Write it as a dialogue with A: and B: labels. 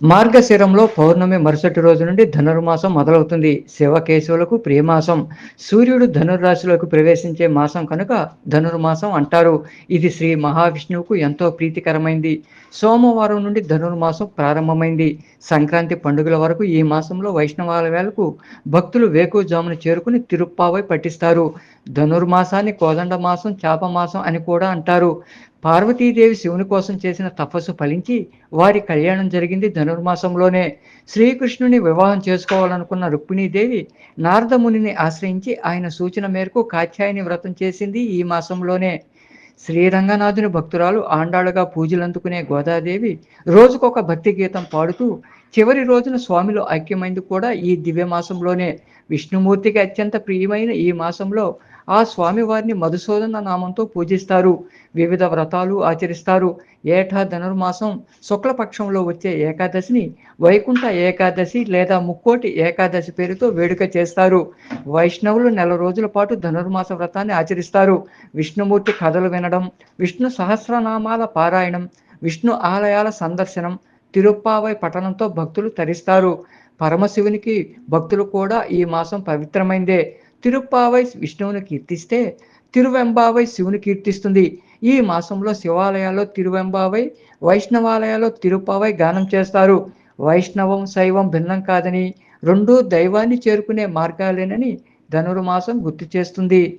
A: మార్గశిరంలో పౌర్ణమి మరుసటి రోజు నుండి ధనుర్మాసం మొదలవుతుంది. శివకేశవులకు ప్రియమాసం. సూర్యుడు ధనుర్రాశిలోకి ప్రవేశించే మాసం కనుక ధనుర్మాసం అంటారు. ఇది శ్రీ మహావిష్ణువుకు ఎంతో ప్రీతికరమైంది. సోమవారం నుండి ధనుర్మాసం ప్రారంభమైంది. సంక్రాంతి పండుగల వరకు ఈ మాసంలో వైష్ణవాలయాలకు భక్తులు వేకుజామును చేరుకుని తిరుప్పావై పట్టిస్తారు ధనుర్మాసాన్ని కోదండ మాసం చాపమాసం అని కూడా అంటారు. పార్వతీదేవి శివుని కోసం చేసిన తపస్సు ఫలించి వారి కళ్యాణం జరిగింది ధనుర్మాసంలోనే. శ్రీకృష్ణుని వివాహం చేసుకోవాలనుకున్న రుక్మిణీదేవి నారదమునిని ఆశ్రయించి ఆయన సూచన మేరకు కాత్యాయని వ్రతం చేసింది ఈ మాసంలోనే. శ్రీరంగనాథుని భక్తురాలు ఆండాళ్ళుగా పూజలందుకునే గోదాదేవి రోజుకొక భక్తి గీతం పాడుతూ చివరి రోజున స్వామిలో ఐక్యమైంది కూడా ఈ దివ్యమాసంలోనే. విష్ణుమూర్తికి అత్యంత ప్రియమైన ఈ మాసంలో ఆ స్వామివారిని మధుసూదన నామంతో పూజిస్తారు. వివిధ వ్రతాలు ఆచరిస్తారు. ఏటా ధనుర్మాసం శుక్లపక్షంలో వచ్చే ఏకాదశిని వైకుంఠ ఏకాదశి లేదా ముక్కోటి ఏకాదశి పేరుతో వేడుక చేస్తారు. వైష్ణవులు నెల రోజుల పాటు ధనుర్మాస వ్రతాన్ని ఆచరిస్తారు. విష్ణుమూర్తి కథలు వినడం విష్ణు సహస్రనామాల పారాయణం విష్ణు ఆలయాల సందర్శనం తిరుప్పావై పట్టణంతో భక్తులు తరిస్తారు. పరమశివునికి భక్తులు కూడా ఈ మాసం పవిత్రమైందే. తిరుప్పావై విష్ణువుని కీర్తిస్తే తిరువెంబావై శివుని కీర్తిస్తుంది. ఈ మాసంలో శివాలయాల్లో తిరువెంబావై వైష్ణవాలయాల్లో తిరుప్పావై గానం చేస్తారు. వైష్ణవం శైవం భిన్నం కాదని రెండూ దైవాన్ని చేరుకునే మార్గాలేనని ధనుర్మాసం గుర్తు చేస్తుంది.